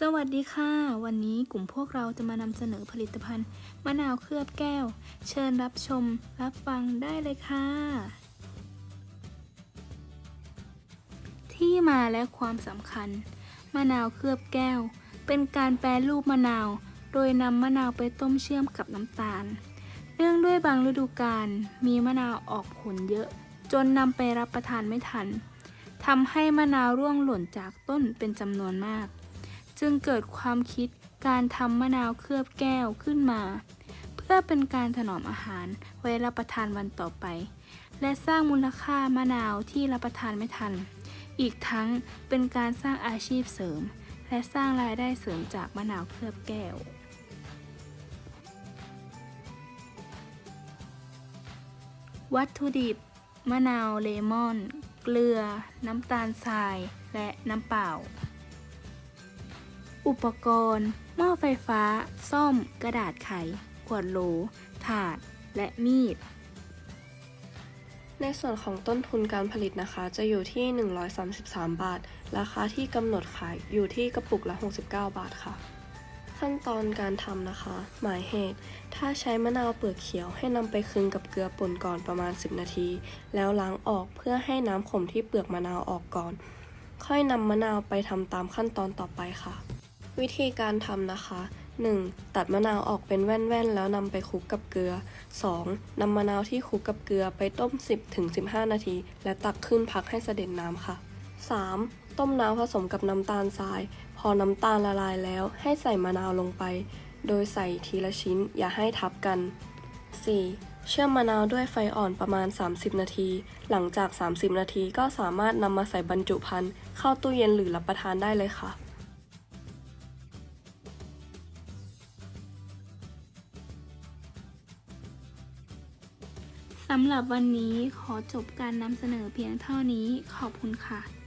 สวัสดีค่ะ วันนี้กลุ่มพวกเราจะมานำเสนอผลิตภัณฑ์มะนาวเคลือบแก้ว เชิญรับชมรับฟังได้เลยค่ะ ที่มาและความสำคัญ มะนาวเคลือบแก้ว เป็นการแปรรูปมะนาว โดยนำมะนาวไปต้มเชื่อมกับน้ำตาล เนื่องด้วยบางฤดูกาลมีมะนาวออกผลเยอะ จนนำไปรับประทานไม่ทันทำให้มะนาวร่วงหล่นจากต้นเป็นจำนวนมาก จึงเกิดความคิดการทำมะนาวเคลือบแก้วขึ้นมา เพื่อเป็นการถนอมอาหารไว้รับประทานวันต่อไป และสร้างมูลค่ามะนาวที่รับประทานไม่ทัน อีกทั้งเป็นการสร้างอาชีพเสริม และสร้างรายได้เสริมจากมะนาวเคลือบแก้ว วัตถุดิบ มะนาวเลมอน เกลือ น้ำตาลทราย และน้ำเปล่า อุปกรณ์ หม้อไฟฟ้า ซ่อม กระดาษไข ขวดโหล ถาด และมีด ในส่วนของต้นทุนการผลิตนะคะ จะอยู่ที่ 133 บาท ราคาที่กำหนดขายอยู่ที่กระปุกละ 69 บาทค่ะ ขั้นตอนการทำนะคะ หมายเหตุ ถ้าใช้มะนาวเปลือกเขียวให้นำไปคึงกับเกลือป่นก่อนประมาณ 10 นาที แล้วล้างออกเพื่อให้น้ำขมที่เปลือกมะนาวออกก่อน ค่อยนำมะนาวไปทำตามขั้นตอนต่อไปค่ะ วิธีการทำนะคะ 1. ตัดมะนาวออกเป็นแว่นๆ แล้วนำไปคลุกกับเกลือ 2. นำมะนาวที่คลุกกับเกลือไปต้ม 10-15 นาที และตักขึ้นพักให้เสด็จน้ำค่ะ 3. ต้มน้ำผสมกับน้ำตาลทราย พอน้ำตาลละลายแล้วให้ใส่มะนาวลงไป โดยใส่ทีละชิ้นอย่าให้ทับกัน 4. เชื่อมมะนาวด้วยไฟอ่อนประมาณ 30 นาที หลังจาก 30 นาทีก็สามารถนำมาใส่บรรจุภัณฑ์เข้าตู้เย็นหรือรับประทานได้เลยค่ะ สำหรับวันนี้ขอจบการนำเสนอเพียงเท่านี้ขอบคุณค่ะ